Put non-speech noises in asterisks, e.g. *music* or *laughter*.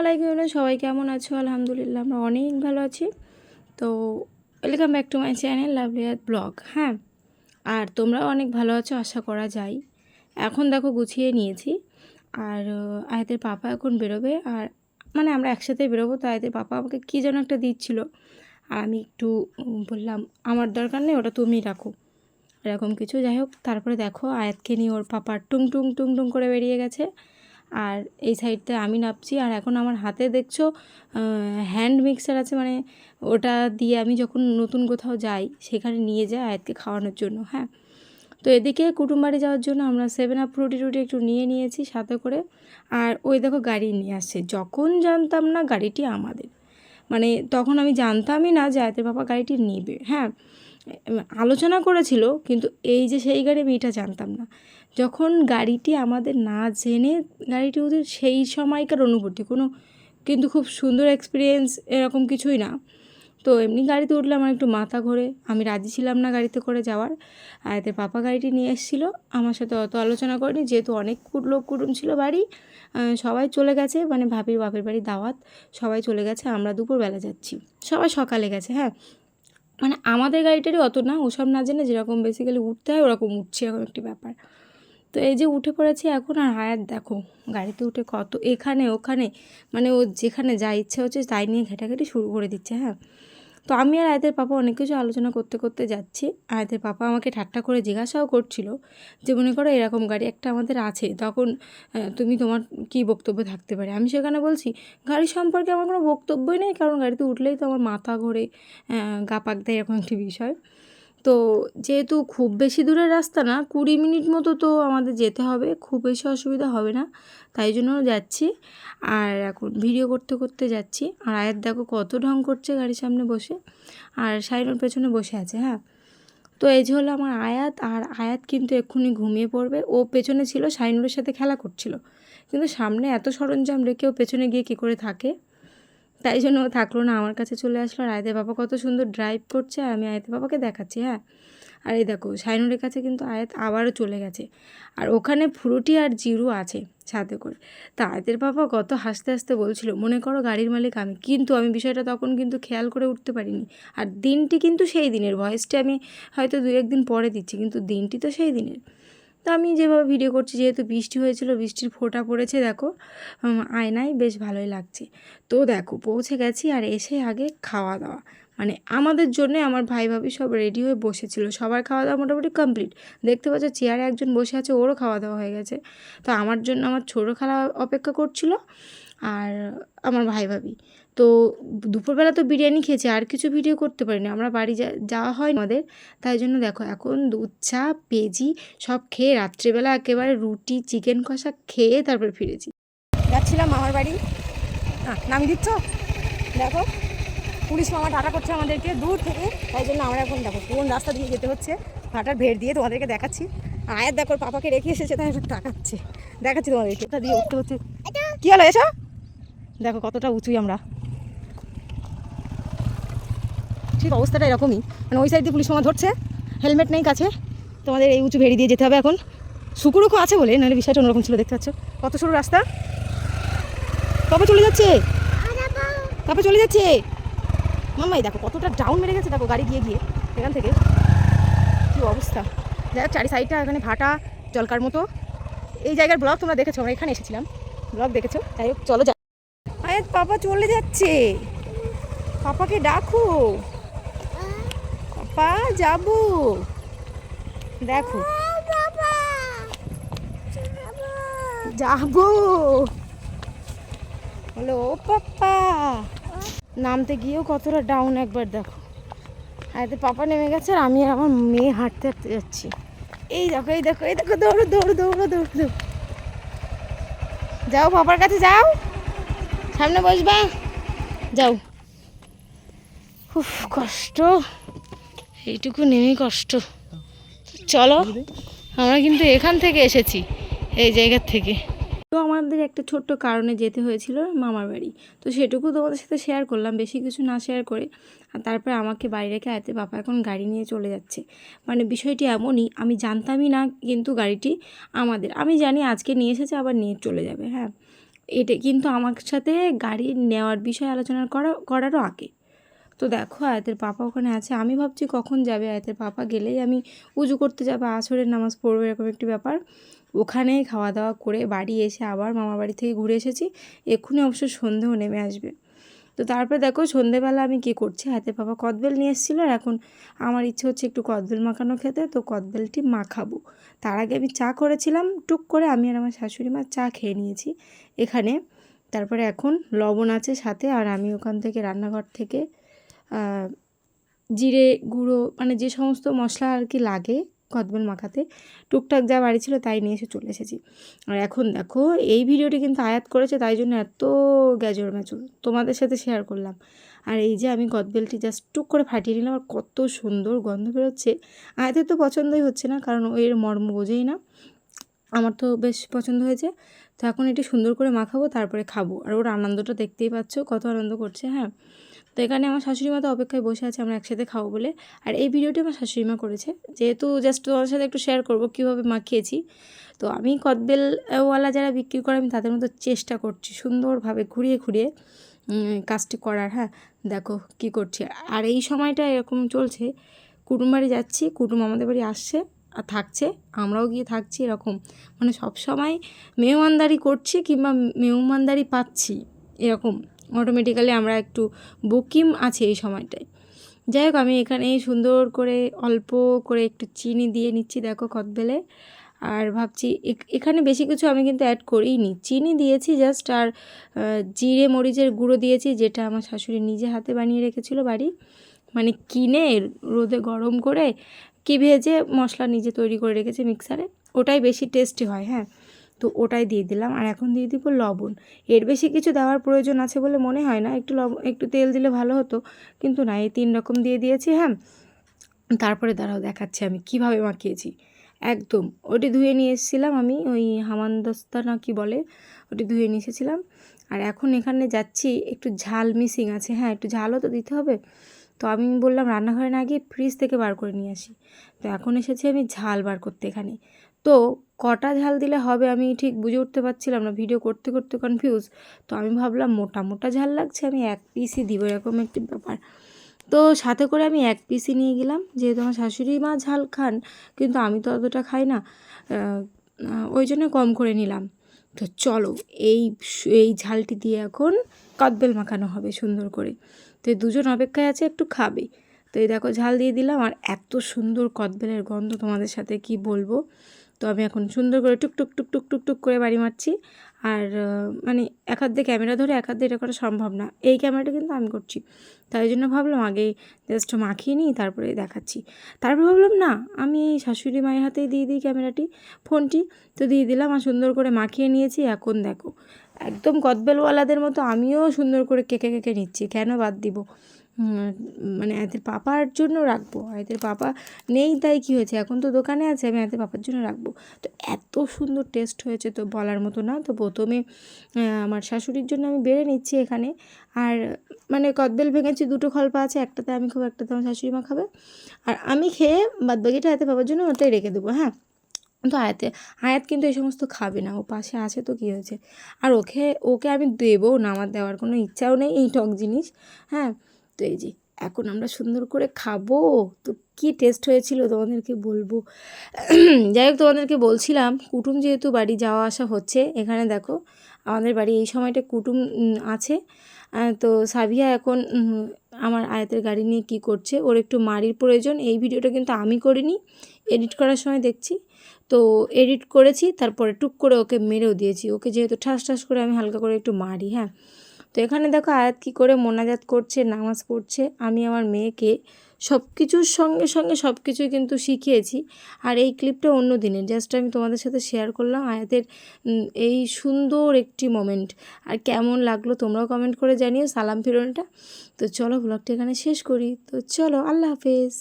আলাইকুম সবাই কেমন আছো? আলহামদুলিল্লাহ আমরা অনেক ভালো আছি। তো welcome back to my channel লাভলিয়াত blog হ্যাঁ? আর তোমরাও অনেক ভালো আছো, আশা করা যায়। এখন দেখো গুছিয়ে নিয়েছি। আর আয়াতের পাপা এখন বেরোবে। আর মানে আমরা একসাথে বেরোবো, তো আয়াতের পাপা আমাকে কী যেন একটা দিচ্ছিল। আর আমি একটু বললাম, আমার দরকার নেই, ওটা তুমি রাখো। এরকম কিছু। যাই হোক, তারপরে দেখো আয়াতকে নিয়ে ওর পাপা টুং টুং টুং টুং করে বেরিয়ে গেছে। আর এই সাইডটায় আমি নাপছি। আর এখন আমার হাতে দেখছ হ্যান্ড মিক্সার আছে মানে ওটা দিয়ে আমি যখন নতুন কোথাও যাই, সেখানে নিয়ে যাই আয়াতকে খাওয়ানোর জন্য হ্যাঁ। তো এদিকে কুটুমবাড়ি যাওয়ার জন্য আমরা সেভেন আপ রুটি রুটি একটু নিয়ে নিয়েছি সাথে করে। আর ওই দেখো গাড়ি নিয়ে আসছে। যখন জানতাম না গাড়িটি আমাদের মানে তখন আমি জানতামই না যে আয়তের বাবা গাড়িটি নেবে হ্যাঁ। আলোচনা করেছিল, কিন্তু এই যে সেই গাড়ি আমি এটা জানতাম না। যখন গাড়িটি আমাদের না জেনে গাড়িটি ওদের সেই সময়কার অনুভূতি, কোনো কিন্তু খুব সুন্দর এক্সপিরিয়েন্স এরকম কিছুই না। তো এমনি গাড়িতে উঠলে আমার একটু মাথা ঘোরে, আমি রাজি ছিলাম না গাড়িতে করে যাওয়ার। আর এতে পাপা গাড়িটি নিয়ে এসেছিল, আমার সাথে অত আলোচনা করেনি, যেহেতু অনেক লোক কুটুম ছিল বাড়ি সবাই চলে গেছে মানে ভাবির বাপের বাড়ি দাওয়াত, সবাই চলে গেছে, আমরা দুপুরবেলা যাচ্ছি। সবাই সকালে গেছে হ্যাঁ। মানে আমাদের গাড়িটারই অত না, ওসব না জেনে যেরকম বেসিক্যালি উঠতে হয়, ওরকম উঠছে এরকম একটি ব্যাপার। তো এই যে উঠে পড়েছি এখন, আর হায়ার দেখো, গাড়িতে উঠে কত, এখানে, ওখানে মানে ও যেখানে যা ইচ্ছে হচ্ছে তাই নিয়ে ঘেটাঘেটি শুরু করে দিচ্ছে হ্যাঁ? তো আমি আর আয়তের পাপা অনেক কিছু আলোচনা করতে করতে যাচ্ছি। আয়তের পাপা আমাকে ঠাট্টা করে জিজ্ঞাসাও করছিল যে, মনে করো এরকম গাড়ি একটা আমাদের আছে, তখন তুমি তোমার কি বক্তব্য থাকতে পারে? আমি সেখানে বলছি, গাড়ি সম্পর্কে আমার কোনো বক্তব্যই নেই, কারণ গাড়িতে উঠলেই তো আমার মাথা ঘোরে গা পাক দেয়, এরকম একটি বিষয়। তো যেহেতু খুব বেশি দূরের রাস্তা না, কুড়ি মিনিট মতো তো আমাদের যেতে হবে, খুব বেশি অসুবিধা হবে না, তাই জন্য যাচ্ছি। আর এখন ভিডিও করতে করতে যাচ্ছি। আর আয়াত দেখো কত ঢং করছে গাড়ির সামনে বসে। আর সাইনোর পেছনে বসে আছে হ্যাঁ। তো এই যে হলো আমার আয়াত, আর আয়াত কিন্তু এক্ষুনি ঘুমিয়ে পড়বে। ও পেছনে ছিল সাইনুরের সাথে খেলা করছিল। কিন্তু সামনে এত সরঞ্জাম রেখে ও পেছনে গিয়ে কী করে থাকে? তাই জন্য ও থাকল না। আমার কাছে চলে আসলো আর আয়তের বাবা কত সুন্দর ড্রাইভ করছে আমি আয়তের বাবাকে দেখাচ্ছি হ্যাঁ? আর এই দেখো, সাইনুরের কাছে কিন্তু আয়াত আবারও চলে গেছে। আর ওখানে ফ্রুটি আর জিরু আছে সাথে করে। তা আয়তের বাবা কত হাসতে হাসতে বলছিল, মনে করো গাড়ির মালিক আমি। কিন্তু আমি বিষয়টা তখন কিন্তু খেয়াল করে উঠতে পারিনি। আর দিনটি কিন্তু সেই দিনের ভয়েসটি আমি হয়তো দু একদিন পরে দিচ্ছি, কিন্তু দিনটি তো সেই দিনের। তো আমি যেভাবে ভিডিও করছি, যেহেতু বৃষ্টি হয়েছিল, বৃষ্টির ফোঁটা পড়েছে, দেখো আয়নায় বেশ ভালোই লাগছে। তো দেখো, পৌঁছে গেছি আর এসে আগে খাওয়া দাওয়া। মানে আমাদের জন্য আমার ভাই ভাবি সব রেডি হয়ে বসেছিল। সবার খাওয়া দাওয়া মোটামুটি কমপ্লিট দেখতে পাচ্ছ চেয়ারে একজন বসে আছে, ওরও খাওয়া দাওয়া হয়ে গেছে। তো আমার জন্য আমার ছোটো খালা অপেক্ষা করছিল। আর আমার ভাই ভাবি। তো দুপুরবেলা তো বিরিয়ানি খেয়েছি আর কিছু ভিডিও করতে পারিনি। আমরা বাড়ি যা- যাওয়া হয় আমাদের। তাই জন্য দেখো এখন দুধ চা পেঁজি সব খেয়ে রাত্রিবেলা একেবারে রুটি চিকেন কষা খেয়ে তারপর ফিরেছি। যাচ্ছিলাম মামার বাড়ি। নাম দিচ্ছ? দেখো পুলিশ মামা টাটা করছে আমাদেরকে দূর থেকে। তাই জন্য আমরা এখন দেখো কোন রাস্তা দিয়ে যেতে হচ্ছে হাঁটার ভেড় দিয়ে তোমাদেরকে দেখাচ্ছি। আর আয়াত দেখো পাপাকে রেখে এসেছে তাই একটু টাকাচ্ছে। দেখাচ্ছি তোমাদেরকে। দিয়ে উঠতে হচ্ছে? কী হলো এসো। দেখো কতটা উঁচুই আমরা। ঠিক অবস্থাটা এরকমই। মানে ওই সাইড দিয়ে পুলিশ মামা ধরছে হেলমেট নেই কাছে, তোমাদের এই উঁচু ভেড়ি দিয়ে যেতে হবে এখন। সুকুরুকু আছে বলে, নাহলে বিষয়টা অন্যরকম ছিল, দেখতে পাচ্ছ। কত সরু রাস্তা? কবে চলে যাচ্ছে? কবে চলে যাচ্ছে? মামাই দেখো কতটা ডাউন মেরে গেছে, দেখো গাড়ি গিয়ে গিয়ে, এখান থেকে। কী অবস্থা। দেখ চারি সাইডটা এখানে ভাটা, জলকার মতো। এই জায়গার ব্লগ তোমরা দেখেছ, আমরা এখানে এসেছিলাম। ব্লগ দেখেছ? যাই হোক, চলো পাপা চলে যাচ্ছে। পাপাকে ডাকো। পাপা, যাব। দেখো। যাব। বলো, ও পাপ্পা নামতে গিয়েও কতটা ডাউন একবার দেখো। এতে পাপা নেমে গেছে আর আমি আর আমার মেয়ে হাঁটতে হাঁটতে যাচ্ছি। এই দেখো এই দেখো এই দেখো দৌড়ো দৌড়ো দৌড়ো দৌড়ো দৌড়ো। যাও, পাপার কাছে যাও। সামনে বসবা? যাও। উফ, কষ্ট। এইটুকু নেমে কষ্ট। চলো, আমরা কিন্তু এখান থেকে এসেছি, এই জায়গার থেকে। তো আমাদের একটা ছোট্ট কারণে যেতে হয়েছিল মামার বাড়ি। তো সেটুকু তোমাদের সাথে শেয়ার করলাম, বেশি কিছু না শেয়ার করে। আর তারপরে আমাকে বাড়ি রেখে আয়তে বাবা এখন গাড়ি নিয়ে চলে যাচ্ছে। মানে বিষয়টি এমনই, আমি জানতামই না কিন্তু গাড়িটি আমাদের। আমি জানি আজকে নিয়ে এসেছে, আবার নিয়ে চলে যাবে হ্যাঁ। এটা কিন্তু আমার সাথে গাড়ি নেওয়ার বিষয়ে আলোচনা করা, করারও আগে। তো দেখো, আয়াতের পাপা ওখানে আছে। আমি ভাবছি কখন যাবে? আয়াতের পাপা গেলেই আমি উজু করতে যাব, আসরের নামাজ পড়ব, এরকম একটি ব্যাপার। ওখানেই খাওয়া দাওয়া করে বাড়ি এসে আবার মামার বাড়ি থেকে ঘুরে এসেছি। এক্ষুনি অবশ্য সন্ধেও নেমে আসবে। তো তারপরে দেখো সন্ধেবেলা আমি কী করছি? হাতে পাপা কদবেল নিয়ে এসেছিল আর এখন আমার ইচ্ছে হচ্ছে একটু কদবেল মাখানো খেতে, তো কদবেলটি মাখাবো। তার আগে আমি চা করেছিলাম, টুক করে আমি আর আমার শাশুড়ি মা চা খেয়ে নিয়েছি এখানে। তারপরে এখন লবণ আছে সাথে আর আমি ওখান থেকে রান্নাঘর থেকে জিরে গুঁড়ো মানে যে সমস্ত মশলা আর কি লাগে কদবেল মাখাতে। টুকটাক যা বাড়ি ছিল তাই নিয়ে এসে চলে এসেছি। আর এখন দেখো, এই ভিডিওটি কিন্তু আয়াত করেছে, তাই জন্য এত গ্যাজর ম্যাচুর। তোমাদের সাথে শেয়ার করলাম। আর এই যে আমি কদবেলটি জাস্ট টুক করে ফাটিয়ে নিলাম, আর কত সুন্দর গন্ধ বেরোচ্ছে। আয়াতের তো পছন্দই হচ্ছে না, কারণ এর মর্ম বোঝেই না। আমার তো বেশ পছন্দ হয়েছে। তো এখন এটি সুন্দর করে মাখাবো, তারপরে খাব। আর ওর আনন্দটা দেখতেই পাচ্ছ, কত আনন্দ করছে হ্যাঁ। এখানে আমার শাশুড়ি মা তো অপেক্ষায় বসে আছে, আমরা একসাথে খাব বলে। আর এই ভিডিওটি আমার শাশুড়ি মা করেছে। যেহেতু জাস্ট তোমার সাথে একটু শেয়ার করব কীভাবে মাখিয়েছি। তো আমি কদবেলওয়ালা যারা বিক্রি করে, আমি তাদের মতো চেষ্টা করছি সুন্দরভাবে ঘুরিয়ে ঘুরিয়ে কাজটি করার। হ্যাঁ দেখো কি করছি। আর এই সময়টা এরকম চলছে কুটুম বাড়ি যাচ্ছি কুটুম আমাদের বাড়ি আসছে, আর থাকছে, আমরাও গিয়ে থাকছি এরকম। মানে সব সময় মেহমানদারি করছি কিংবা মেহমানদারি পাচ্ছি এরকম। অটোমেটিক্যালি আমরা একটু বুকিম আছে এই সময়টায়। যাই হোক আমি এখানে সুন্দর করে, অল্প করে একটু চিনি দিয়ে নিচ্ছি, দেখো কদবেলে আর ভাবছি এখানে বেশি কিছু আমি কিন্তু অ্যাড করিনি। চিনি দিয়েছি জাস্ট আর জিরে, মরিচের গুঁড়ো দিয়েছি, যেটা আমার শাশুড়ি নিজে হাতে বানিয়ে রেখেছিল বাড়ি। মানে কিনে রোদে গরম করে, কি ভেজে মশলা নিজে তৈরি করে রেখেছে মিক্সারে ওটাই বেশি টেস্টি হয় হ্যাঁ। তো ওটাই দিয়ে দিলাম। আর এখন দিয়ে দিব লবণ। এর বেশি কিছু দেওয়ার প্রয়োজন আছে বলে মনে হয় না। একটু লবণ একটু তেল দিলে ভালো হতো। কিন্তু না, এই তিন রকম দিয়ে দিয়েছি হ্যাঁ। তারপরে দাঁড়াও, দেখাচ্ছি আমি কীভাবে মাখিয়েছি। একদম, ওটি ধুয়ে নিয়ে এসেছিলাম আমি ওই হামানদস্তা না কি বলে? ওটি ধুয়ে নিয়ে এসেছিলাম। আর এখন এখানে যাচ্ছি, একটু ঝাল মিসিং আছে হ্যাঁ একটু ঝালও তো দিতে হবে। তো আমি বললাম রান্নাঘরে না গিয়ে ফ্রিজ থেকে বার করে নিয়ে আসি। তো এখন এসেছি আমি ঝাল বার করতে এখানে। তো কটা ঝাল দিলে হবে আমি ঠিক বুঝে উঠতে পারছিলাম না ভিডিও করতে করতে কনফিউজ তো আমি ভাবলাম মোটা মোটা ঝাল লাগছে, আমি এক পিসই দিব এরকম একটি ব্যাপার। তো সাথে করে আমি এক পিসই নিয়ে গেলাম, যেহেতু আমার শাশুড়ি মা ঝাল খান, কিন্তু আমি তো অতটা খাই না ওই জন্য কম করে নিলাম। তো চলো, এই এই ঝালটি দিয়ে এখন কদবেল মাখানো হবে সুন্দর করে। তো এই দুজন অপেক্ষায় আছে একটু খাবে। তো এই দেখো ঝাল দিয়ে দিলাম, আর এত সুন্দর কদবেলের গন্ধ তোমাদের সাথে কি বলব? তো আমি এখন সুন্দর করে টুক টুক টুক টুক টুক টুক করে বাড়ি মারছি। আর মানে এক হাত দিয়ে ক্যামেরা ধরে এক হাত দিয়ে এটা করা সম্ভব না। এই ক্যামেরাটা কিন্তু আমি করছি। তাই জন্য ভাবলাম আগে জাস্ট মাখিয়ে নিই, তারপরে দেখাচ্ছি। তারপর ভাবলাম, না, আমি এই শাশুড়ি মায়ের হাতেই দিয়ে দিই ক্যামেরাটি, ফোনটি। তো দিয়ে দিলাম আর সুন্দর করে মাখিয়ে নিয়েছি। এখন দেখো, একদম কদবেলওয়ালাদের মতো আমিও সুন্দর করে কেকে কেকে নিচ্ছি। কেন বাদ দিব? মানে এদের পাপার জন্য রাখব। এদের পাপা নেই, তাই কি হয়েছে? এখন তো দোকানে আছে, আমি এদের পাপার জন্য রাখব। তো এত সুন্দর টেস্ট হয়েছে তো বলার মতো না। তো প্রথমে আমার শাশুড়ির জন্য আমি বেড়ে নিচ্ছি এখানে। আর মানে কদবেল ভেঙেছি, দুটো খল্পা আছে, একটাতে আমি খাব, একটাতে আমার শাশুড়ি মা খাবে। আর আমি খেয়ে বাদ বাকিটা এতে পাপার জন্য ওটাই রেখে দেবো হ্যাঁ? তো আয়াতে, আয়াত কিন্তু এই সমস্ত খাবে না। ও পাশে আছে তো কী হয়েছে? আর ওকে ওকে আমি দেবো না, আমার দেওয়ার কোনো ইচ্ছাও নেই এই টক জিনিস হ্যাঁ? তো এই যে, এখন আমরা সুন্দর করে খাব। তো কি টেস্ট হয়েছিল তোমাদেরকে বলব? *clears throat* যাই হোক, তোমাদেরকে বলছিলাম, কুটুম যেহেতু বাড়ি যাওয়া আসা হচ্ছে, এখানে দেখো, আমাদের বাড়ি এই সময়টা কুটুম আছে। তো সাবিয়া এখন আমার আয়াতের গাড়ি নিয়ে কি করছে, ওর একটু মারির প্রয়োজন, এই ভিডিওটা কিন্তু আমি করিনি এডিট করার সময় দেখছি। তো এডিট করেছি, তারপরে টুক করে ওকে মেরেও দিয়েছি, ওকে যেহেতু ঠাস ঠাস করে আমি হালকা করে একটু মারি হ্যাঁ। তো এখানে দেখো আয়াত কী করে মোনাজাত করছে, নামাজ পড়ছে। আমি আমার মেয়েকে সব কিছুর সঙ্গে সঙ্গে সব কিছুই কিন্তু শিখিয়েছি। আর এই ক্লিপটা অন্য দিনের জাস্ট আমি তোমাদের সাথে শেয়ার করলাম আয়াতের এই সুন্দর একটি মোমেন্ট আর কেমন লাগল তোমরাও কমেন্ট করে জানিও সালাম ফিরনটা তো চলো ব্লগটা এখানে শেষ করি। তো চলো, আল্লাহ হাফেজ।